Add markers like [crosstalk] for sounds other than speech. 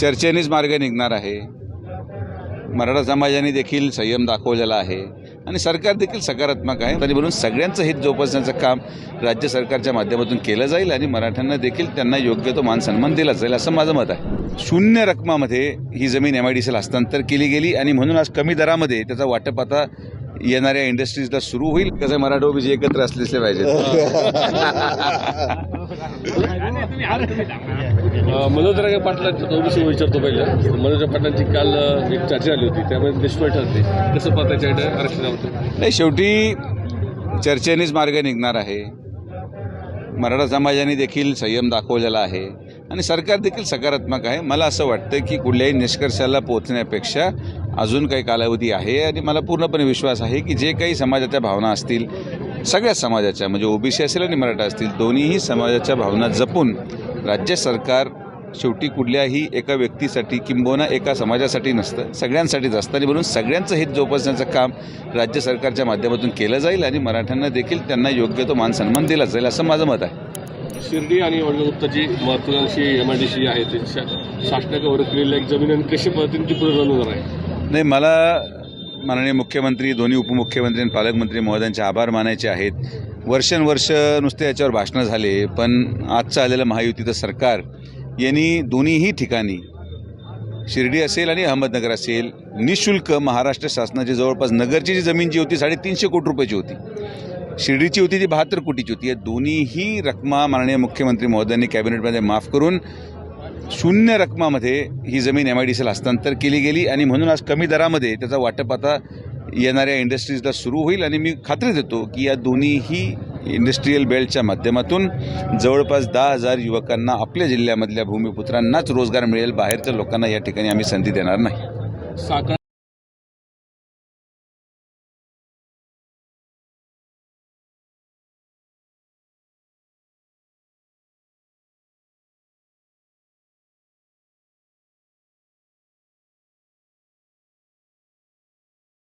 चर्चेनेच मार्ग निघणार आहे. मराठा समाजाने देखील संयम दाखवलेला आहे. आणि सरकार देखील सकारात्मक आहे. आणि म्हणून सगळ्यांचं हित जोपासण्याचं काम राज्य सरकारच्या माध्यमातून केलं जाईल आणि मराठ्यांना देखील त्यांना योग्य तो मान सन्मान दिला जाईल असं माझं मत आहे. शून्य रकमामध्ये ही जमीन एम आय डी सीला हस्तांतर केली गेली आणि म्हणून आज कमी दरामध्ये त्याचा वाटप आता येणाऱ्या इंडस्ट्रीजला सुरू होईल. कसं मराठा ओबीसी एकत्र असले पाहिजे [laughs] अ, मनोज रागे पाटलांच्या ओबीसी विचारतो पहिले. मनोज पाटलांची काल एक चर्चा आली होती. त्यामध्ये निष्फळ ठरली कसं पाहता आरक्षणाबद्दल? नाही शेवटी चर्चेनेच मार्ग निघणार आहे. मराठा समाजाने देखील संयम दाखवलेला आहे. आणि सरकार देखील सकारात्मक आहे. मला असं वाटतं की कुठल्याही निष्कर्षाला पोहोचण्यापेक्षा अजून काही कालावधी आहे. आणि मला पूर्णपणे विश्वास आहे की जे काही समाजाच्या भावना असतील सगळ्या समाजाच्या म्हणजे ओबीसी असेल आणि मराठा असतील दोन्हीही समाजाच्या भावना जपून राज्य सरकार शेवटी कुठल्याही एका व्यक्तीसाठी किंबहुना एका समाजासाठी नसतं. सगळ्यांसाठीच असतं आणि म्हणून सगळ्यांचं हित जोपासण्याचं काम राज्य सरकारच्या माध्यमातून केलं जाईल आणि मराठ्यांना देखील त्यांना योग्य तो मान सन्मान दिला जाईल असं माझं मत आहे. शिर्डी आणि वडगुप्ताची महत्वाकांक्षी एम आय डी सी आहे शासनाकडे ओळखलेल्या एक जमीन आणि कशी पद्धतीने ती पुढे होणार आहे? नाही मला माननीय मुख्यमंत्री दोन्ही उपमुख्यमंत्री आणि पालकमंत्री महोदयांचे आभार मानायचे आहेत. वर्षानुवर्ष नुसते याच्यावर भाषणं झाले पण आजचं आलेलं महायुतीचं सरकार यांनी दोन्हीही ठिकाणी शिर्डी असेल आणि अहमदनगर असेल निशुल्क महाराष्ट्र शासनाची जवळपास नगरची जी जमीन जी होती साडेतीनशे कोटी रुपयाची होती. शिर्डीची होती ती बहात्तर कोटीची होती. या दोन्हीही रकमा माननीय मुख्यमंत्री महोदयांनी कॅबिनेटमध्ये माफ करून शून्य रकमामध्ये ही जमीन एम आय डी सीला हस्तांतर केली गेली आणि म्हणून आज कमी दरामध्ये त्याचा वाटप आता येणाऱ्या इंडस्ट्रीजला सुरू होईल. आणि मी खात्री देतो की या दोन्हीही इंडस्ट्रीयल बेल्टच्या माध्यमातून जवळपास दहा हजार युवकांना आपल्या जिल्ह्यामधल्या भूमिपुत्रांनाच रोजगार मिळेल. बाहेरच्या लोकांना या ठिकाणी आम्ही संधी देणार नाही. साकार